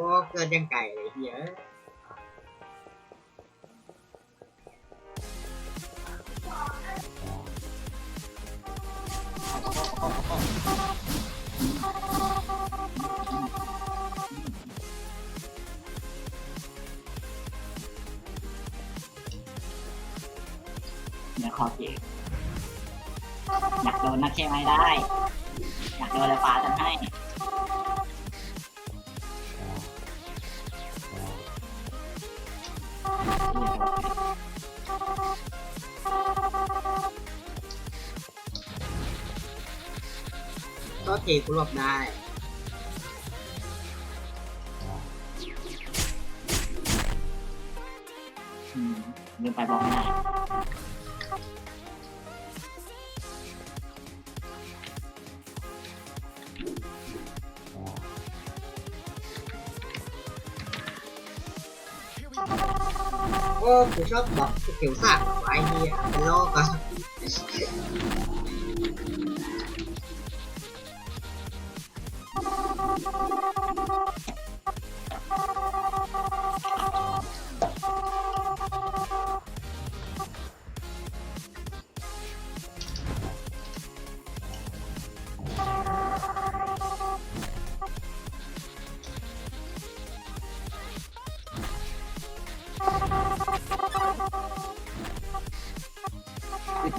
อ้เกินยังไก่เลยเฮียเดี๋ยวขอเก็บอยากโดนนักใช่ไหมได้ อยากโดนอะไรฟ้าจะให้ ก็ทีกูหลบได้อืมลืมไปบอกไม่ได้ โอ้กูชอบบอกสกิ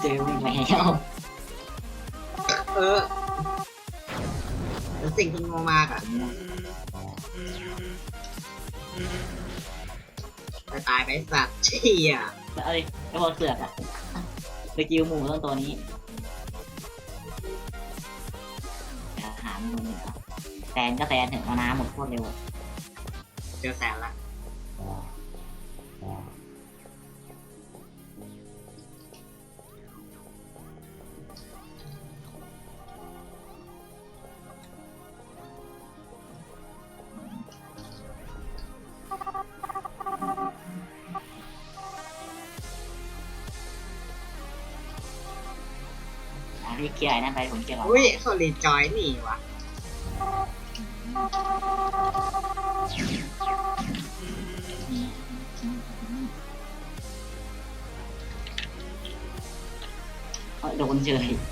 เฮียเป็นโลกอะคือเจอวิ่งแล้วเออเป็นสิ่งที่โง่มากอะไปตายไปสัตว์เชี่ยเอ้ยไอ้พวกเสือกอะสกิลหมูต้องตัวนี้อาหารมันเหนือแซนก็แซนเถอะมาน้ำหมดโคตรเร็วอะเจอแสนละ พี่เคลียร์ไอ้นั่นไปผมเคลียร์ก่อนอุ้ยโซลิดจอยนี่ว่ะเอ้ยโดนเฉยอื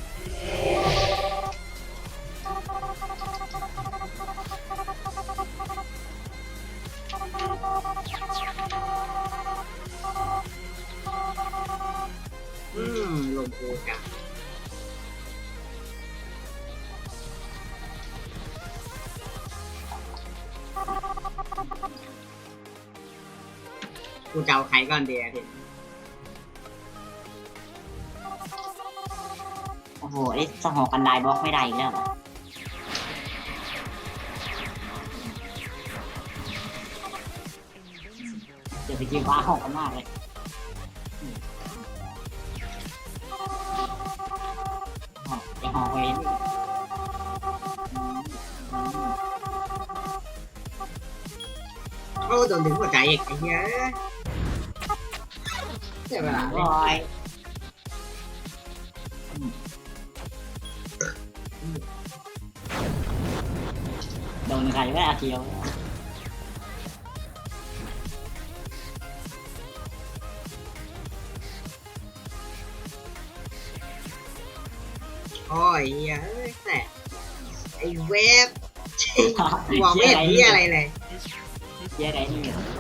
ก่อนเดีอะพี่โอ้โหไอ้สหอกันไดบล็อกไม่ได้อีกแล้วเหรอเดี๋ยวไปกินว้าหอกกันมากเลยหอกไอหอกเวนโอ้โดนถึงหัวใจอีกไอ้เหี้ย เสียเวลาบเลยอยโดนใครไม่อาเคียวโอ้ยเหี้ยเอ้ยแต่ไอ้เว็บมองไม่เห็นที่อะไรเลยเจ๊ไงนี่อื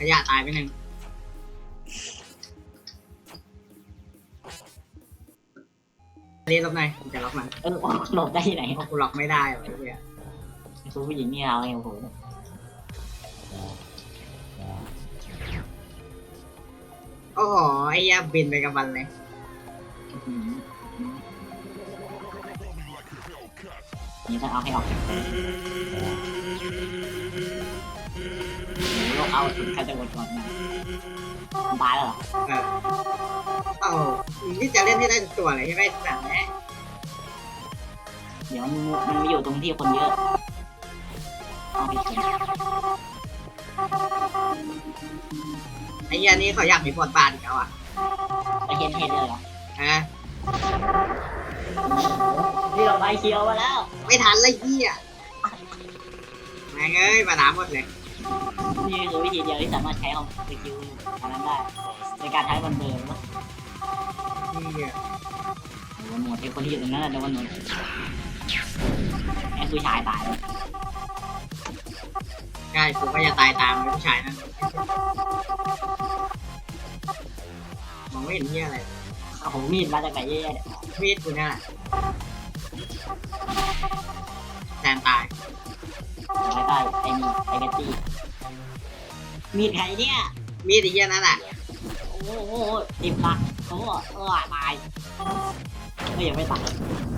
ขยะตายไปหนึ่งเรียกล็อกหน่อยผมจะล็อกมันเออหลบได้ที่ไหนเพราะกูล็อกไม่ได้ว่ะไอ้เหี้ยคือผู้หญิงนี่เราไงโอ้โหโอ้โหไอ้เหี้ยบินไปกับมันเลยนี่ต้องเอาให้ออก โลกเอาสุดใครจะกดก่อนนะตายแล้วเหรอเออเอ้ามึงนี่จะเล่นให้ได้ตัวเลยใช่ไหมสั่งแน่เดี๋ยวมันมันไม่อยู่ตรงที่คนเยอะเอาไปชนไอ้เหี้ยนี่เขาอยากมีบทบาทอีกแล้วอะไปเห็นเห็นเลยเหรอฮะนี่เราใบเขียวมาแล้ว ไม่ทันเลยเหี้ยแม่งเอ้ยมาน้ำหมดเลย นี่คือวิธีเดียวที่สามารถใช้ของสกิลอันนั้นได้ในการใช้มันเดิมว่าเหี้ยโดนหมดไอ้คนที่อยู่ตรงนั้นนะโดนหมดไอ้ผู้ชายตายแล้วใช่กูก็จะตายตามผู้ชายนั่นมองไม่เห็นเหี้ยอะไรโอ้โหมีดมาจากไหนเยอะแยะเนี่ยมีดกูเนี่ยแหละแทนตายไว้ใต้ไอ้นี่ไอ้เบตตี้ มีดใครเนี่ย มีดไอ้เหี้ยนั่นแหละโอ้โหติดหนักโอ้โหเออตายไม่ยังไม่ตาย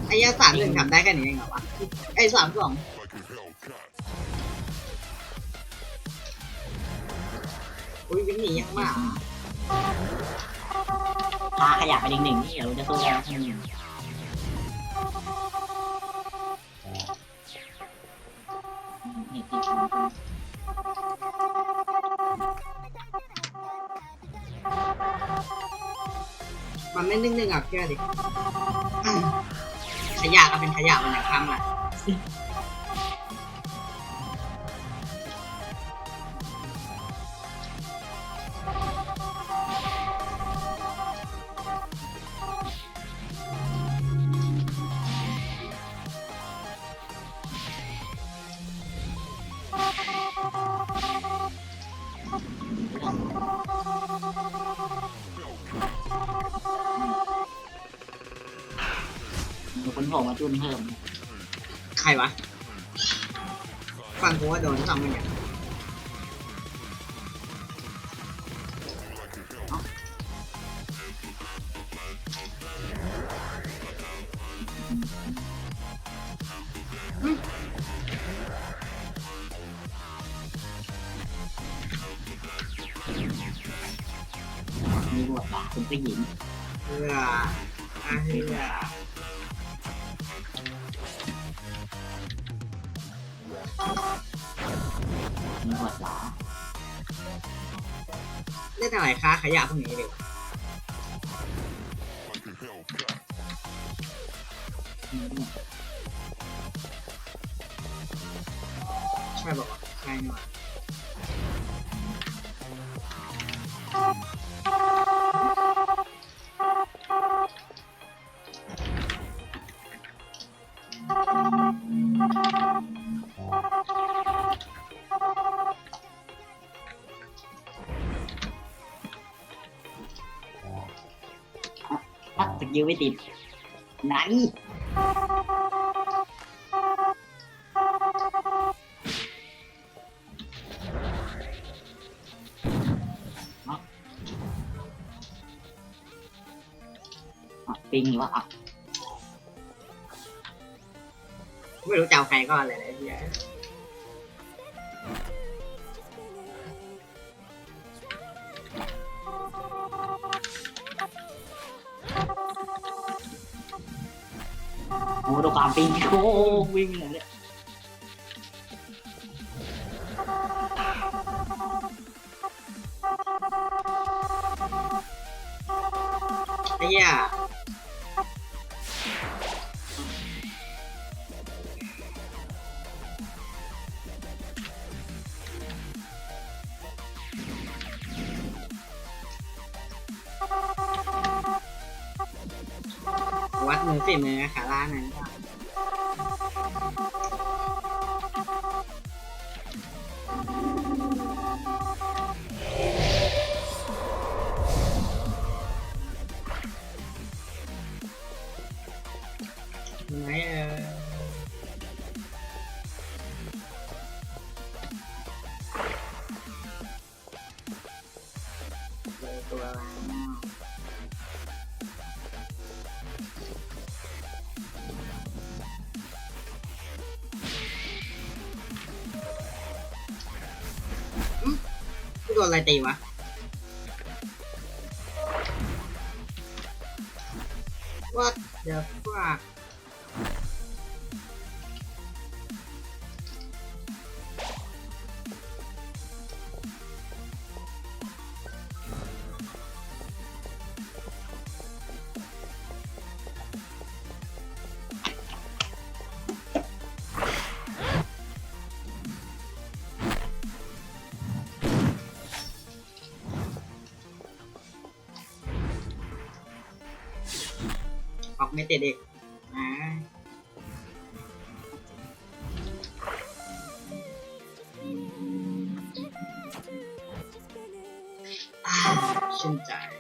ไอ้เหี้ยสามหนึ่งทำได้แค่นี้เองเหรอวะไอ้สามสองอุ้ยวิ่งหนียังหมาพาขยะไปหนึ่งหนึ่งนี่เดี๋ยวเราจะสู้กันทั้งหนึ่ มันไม่นึ่งๆอะเชื่อดิขยะก็เป็นขยะมันอย่างคำแหละ มีบทบาทเป็นผู้หญิงเพื่ออาเฮือมีบทบาทเล่นอะไรคะขยะพวกนี้ดิใช่บอกว่าใช่นี่หว่ะสกิลไม่ติด ไหน ปิงหรือว่าอะไม่รู้จะเอาใครก่อนเลยนะไปิงโอ้วิ่งเลยเนี่ยไอ้เฮียวัดมือฝีมือขาล่าหน่อยดีก นอะไรตีวะว่าเดี๋ย ไม่ติดอีกอ่าอ่าชื่นใจ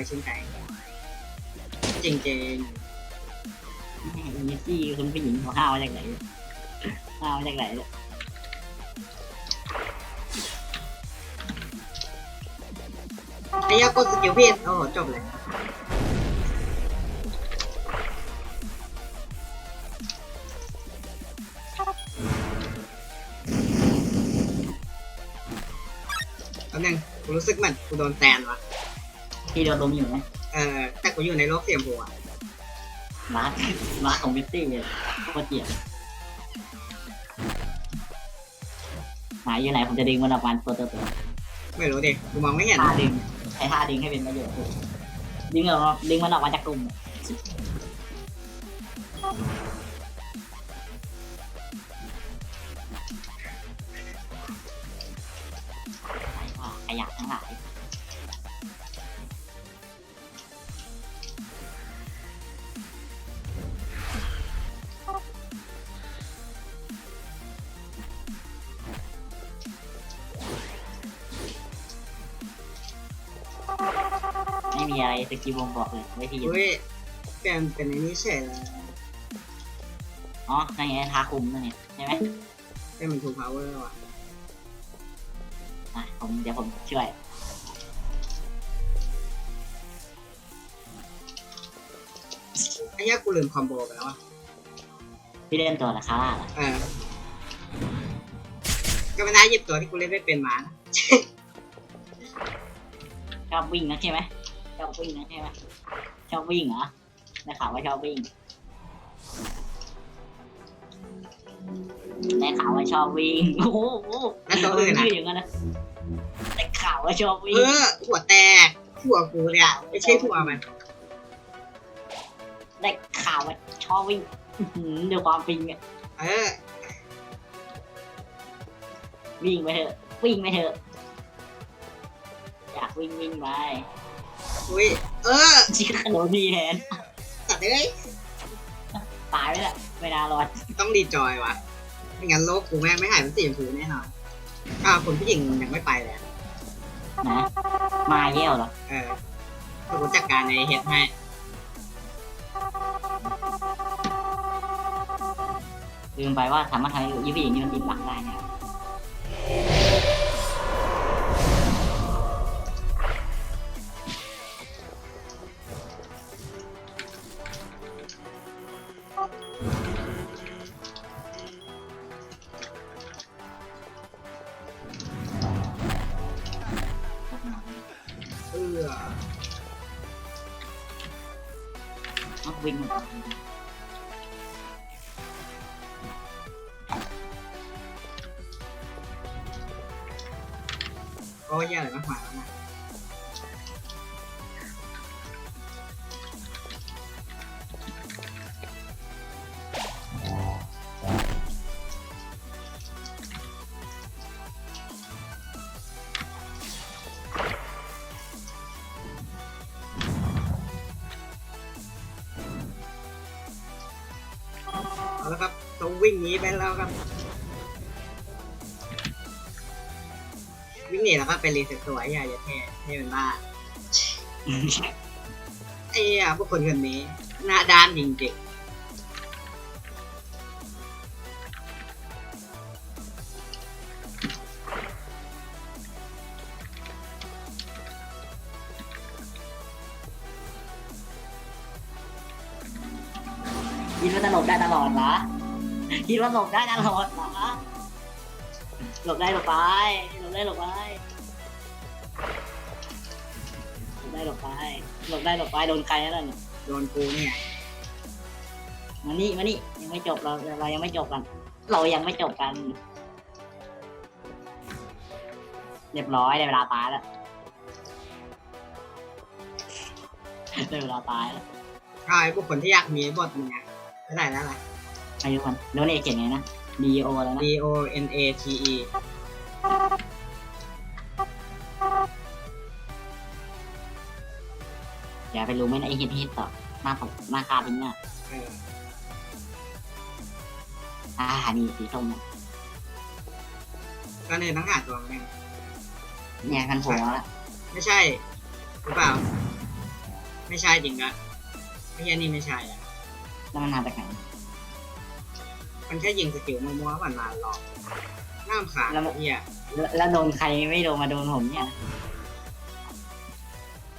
ไก่นี่มันอร่อยชื่นใจจริงอินิซี่คุณผู้หญิงเขาห้าวจากไหนห้าวจากไหนเนี่ยไอ้ยากดสกิลเพีดโอ้จบเลยแป๊บนึงกูรู้สึกเหมือนกูโดนแซนวะ พี่โดนลมอยู่ไหมเออแต่กูอยู่ในโลกเสียมหัวอะมาร์คมาร์คของบิตตี้เลยโคตรเกลียดหายอยู่ไหนผมจะดึงมันออกมาตัวตัวตัวไม่รู้ดิกูมองไม่เห็นท่าดึงใช้ท่าดึงให้เป็นประโยชน์ดึงออกมาดึงมันออกมาจากกลุ่มข ม่มีอะไรสกิลวงบอกเลยไม่ที่อุ้ยเปลี่ยนเป็นไอ้นี้เฉยเลยอ๋อนั่นไงทาคุมนั่นไงใช่ไหมเป็นมันทูพาวเวอร์ว่ะอะผมเดี๋ยวผมช่วยไอ้ยากูลืมคอมโบไปแล้วอะพี่เล่นตัวละคาร่าเหรอเออก็ไม่น่าหยิบตัวที่กูเล่นไม่เป็นมานะ ชอบวิ่งนะใช่ไหม ชอบวิ่งนะใช่ไหมชอบวิ่งเหรอได้ข่าวว่าชอบวิ่งได้ข่าวว่าชอบวิ่งโอ้โหแล้วตัวอื่นอะชื่ออย่างนั้นนะได้ข่าวว่าชอบวิ่เองอหัวแตกหัวกูเนี่ยไม่ใช่หัวมันได้ข่าวว่าชอบวิ่งอื้อหือเดี๋ยวความปิงอะเออวิ่งไปเถอะวิ่งไปเถอะอยากวิ่งวิ่งไป อุ้ย เออชิคโดนดีแทนตัดเลยตายไปแล้วไม่น่ารอดต้องดีจอยว่ะไม่งั้นโลกกูแม่งไม่หายเป็นสีชมพูแน่นอนอ้าวคนผู้หญิงยังไม่ไปเลยอะนะมาเยี่ยวเหรอเออกูรู้จัดการในเฮ็ดให้ลืมไปว่าสามารถทำให้ยี่ผู้หญิงนี่มันติดหลักได้นะครับ เอาละครับต้องวิ่งหนีไปแล้วครับ วิ่งหนีแล้วก็ไปรีเซ็ตตัวไอ้ยาอย่าเท่เท่เป็นบ้าไอ้ยาพวกคนคนนี้หน้าด้านจริงๆ คิดว่าหลบได้ตลอดเหหลบได้หลบไปหลบได้หลบไปหลบได้หลบไปหลบได้หลบไปโดนใครแล้วเนี่ยโดนกูเนี่ยมานี่มานี่ยังไม่จบเราเรายังไม่จบกัน เรายังไม่จบกัน เรียบร้อยได้เวลาตายแล้วได้เวลาตายแล้วใช่พวกคนที่อยากมีบทมึงไงไม่ได้แล้วล่ะ อายุคนโดนเอกเขียนไงนะ D O แล้วนะ D O N A T E อย่าไปรู้ไม่ไอฮิตฮิตต่อหน้าผมหน้าคาทิ้งอะเอออ่านี่สีส้มเนี่ยก็เนี่ยต้องหาตัวมันเองเนี่ยกันหัวแล้วไม่ใช่หรือเปล่า ไม่ใช่จริงอะไอ้เหี้ยนี่ไม่ใช่อะแล้วมันมาจากไหน มันแค่ยิงสกิลมั่วๆผ่านมาหลอกน่ารำขาญแล้วมันเหี้ยแล้วแล้วโดนใครไม่โดนมาโดนผมเนี่ยนะ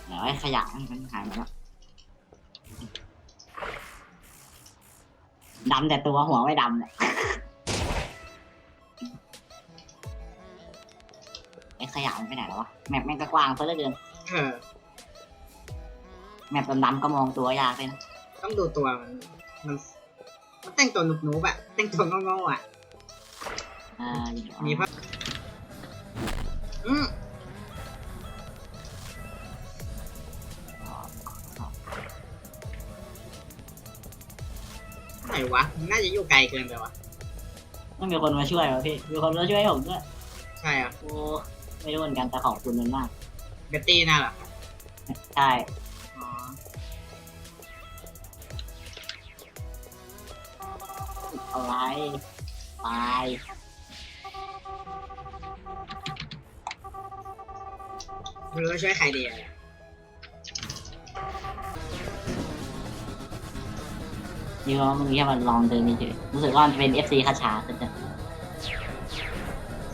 เดี๋ยวไอ้ขยะมันหายหมดแล้วดำแต่ตัวหัวไม่ดำเลยไอ้ขยะมันไปไหนแล้ววะแมปแม่งก็กว้างซะเหลือเกินเออ แมปดำๆก็มองตัวยากเลยนะต้องดูตัวมัน มัน มันแต่งตัวหนุบๆอะแต่งตัวงงๆอะอ่าเดี๋ยวมีพระอืมไหนวะมันน่าจะอยู่ไกลเกินไปวะต้องมีคนมาช่วยวะพี่ มีคนมาช่วยผมด้วยใช่อะโอ้ไม่รู้เหมือนกันแต่ขอบคุณมันมากเบตตี้น่าเหรอใช่ อ๋ออะไรตายไม่รู้จะช่วยใครดีอะนี่ว่ามึงแค่มันลองเดินเฉยๆรู้สึกว่ามันจะเป็น FC คาชาสุดจะ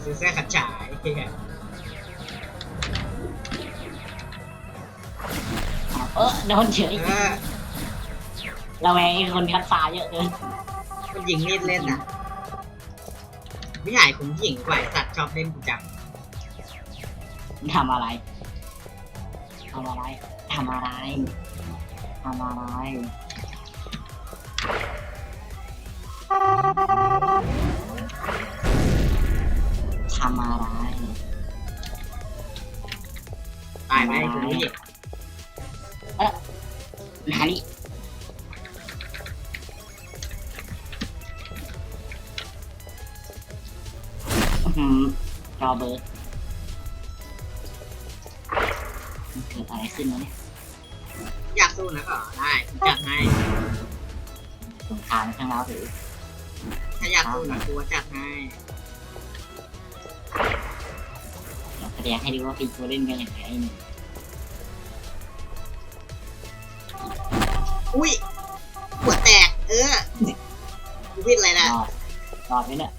ซื้อเสื้อขัดฉายเหี้ยเออโดนเฉยเออเราแวงไอ้คนคัดฟ้าเยอะเกินมัน ยิงมีดเล่นอะไม่ใหญ่ผมหญิงกว่าไอ้สัตว์ชอบเล่นกูจังมันทำอะไร ทำอะไร ทำอะไร ทำอะไร ทำอะไร ตายไหมไอ้คุณผู้หญิง อเบิร์ดมันเกิดอะไรขึ้นวะเนี่ยอยากสู้นะก็ได้ผมจัดให้สงครามข้างเราหรือถ้าอยากสู้นะกูจัดให้เดี๋ยวแสดงให้ดูว่าปีกูเล่นกันอย่างไรเนี่ยอุ้ยหัวแตกเออกูพิดอะไรนะรอดรอดไหมเนี่ย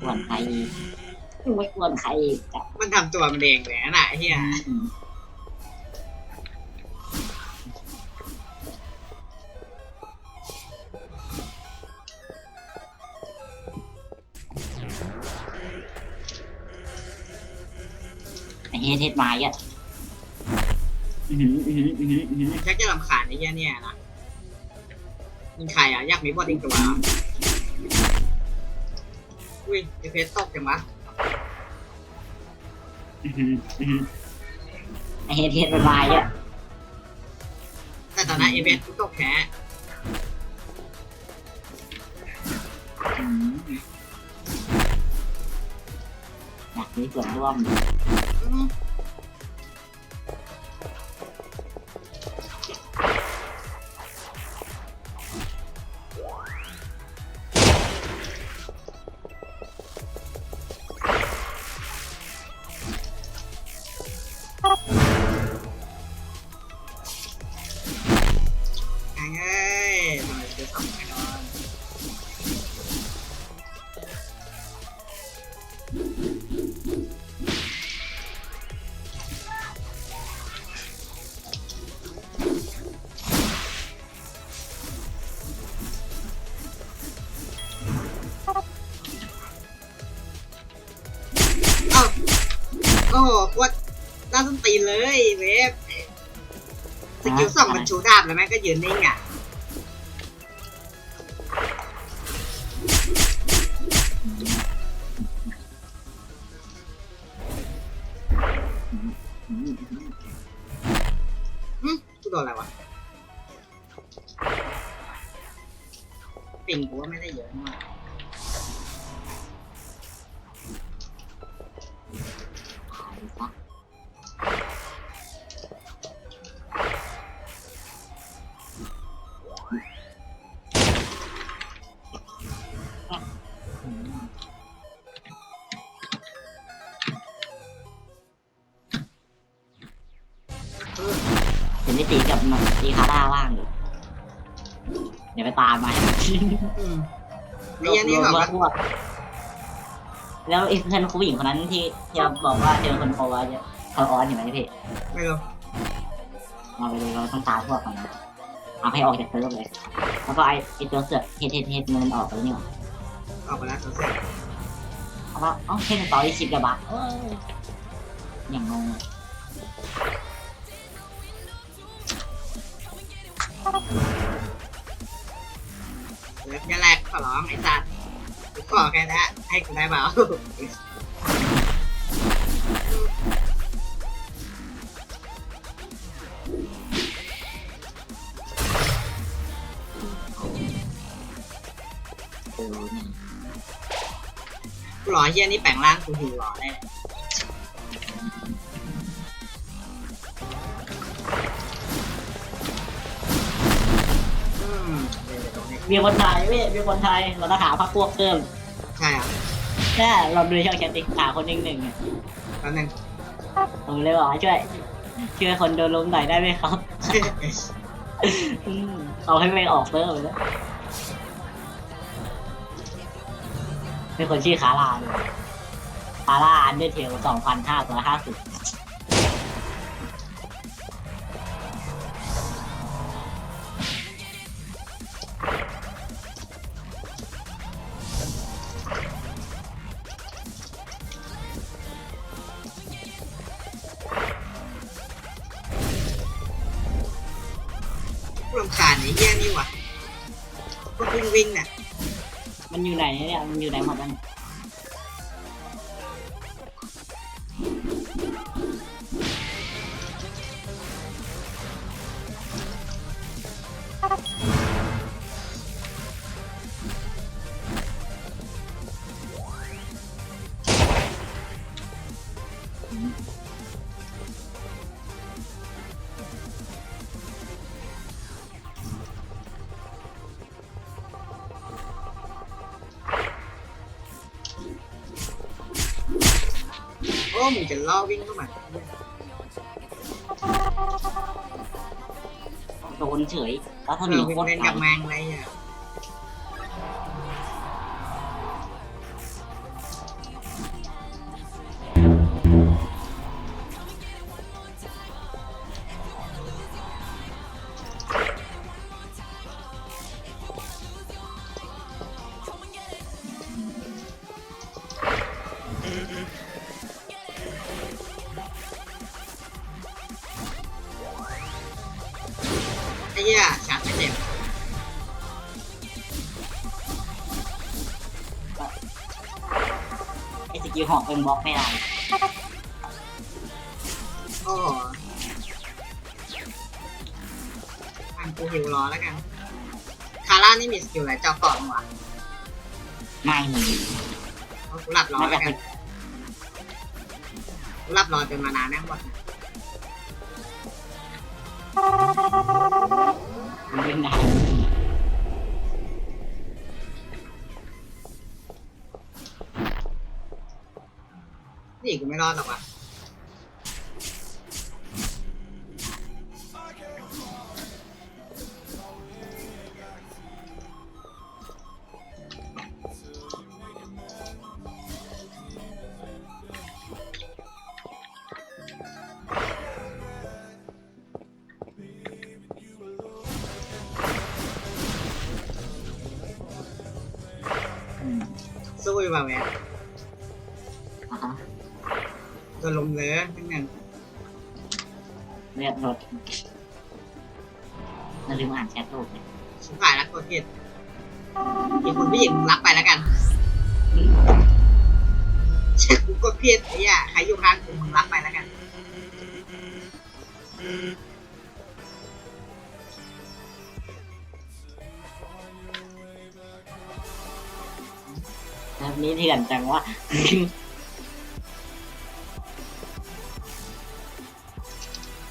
กวนใครอีกมันไปกวนใครอีกจับมันทำตัวมันเองเลยนะไอ้เฮียอืมไอ้เฮดเฮดมาอะอือหืออือหืออือหืออือหือชักจะรำคาญไอ้เฮียเนี่ยนะมึงใครอะอยากมีบอดอีกตัวเหรอ อุ้ยไอเพชรตกจังวะอือหืออือหือไอ้เฮดเฮดมันมาอะแต่ตอนนั้นไอเพชรกูตกแพ้อืมอยากมีส่วนร่วม อ้โหกดน่าส้นตีนเลยเวฟสกิลสองมันชูดาบแล้วแม่งก็ยืนนิ่งอะ นได้ตีกับมันตีคาร่าว่างอยู่เดี๋ยวไปตามมาอืมไอ้เหี้ยันนี่แบบว่าพวกแล้วไอ้เพื่อนคุณผู้หญิงคนนั้นที่ที่เราบอกว่าเจอคนโพว่าจะเขาออนอยู่ไหมพี่ไม่รู้เราไปดูเราต้องตามพวกมันนะเอาให้ออกจากเซิร์ฟเลย แล้วก็ไอ้ไอ้ตัวเสือกเฮดเฮดเฮดเงินออกไปแล้วนี่หว่าออกไปแล้วตัวเสร็จเพราะว่าเอ้าเฮดต่ออีกสิบกว่าบาทเอ้ยอย่างงง เดี๋ยวอย่แลกขอร้องไอ้สัตว์กูขอแค่นั้นให้กูได้เปล่าดูนี่กูรอเฮียนี่แปลงร่างกูหิวรอแน่ มีคนไทยเว้ยมีคนไทยเราต้องหาพักพวกเพิ่มใช่อะแค่เราดูช่องแคสติกหาคนหนึ่งหนึ่งอะแป๊บนึงผมเลยบอกว่าช่วยช่วยคนโดนลมหน่อยได้ไหมครับ อืมเอาให้ไม่ออกเซิร์ฟเลยนะเป็นคนชื่อคาร่าเลยคาร่าอันเดอร์เทลสองพันห้าร้อยห้าสิบ โอ้มึงจะล่อวิ่งเข้ามาโดนเฉยแล้วถ้าเอมีอโควิ่งตรเล่นไกลกับแมงอะไรอะ ไอ้สกิลหอกเป็นบล็อกไม่ได้โอ้โหอันกูหิวรอแล้วกัน คาร่านี่มีสกิลอะไรเจ้าเกาะมั้งวะไม่มีเอากูหลับรอน่าแล้จะวกัเป็นนกูหลับรอจนมานานแม่งหมดมันเป็นไหนนี่กูไม่รอดหรอกวะสู้อยู่แบ ก็ลงเลยทั้งนั้นเรียบรถเราลืมอ่านแชทโลกเลยชิบหายรักตัเพศเห็นคนผู้หญิงรับไปแล้วกันฉันกูก็เพศไอ้ย่าใครอยู่ข้างกูมึงรับไปแล้วกันแบบนี้เถื่อนจังวะ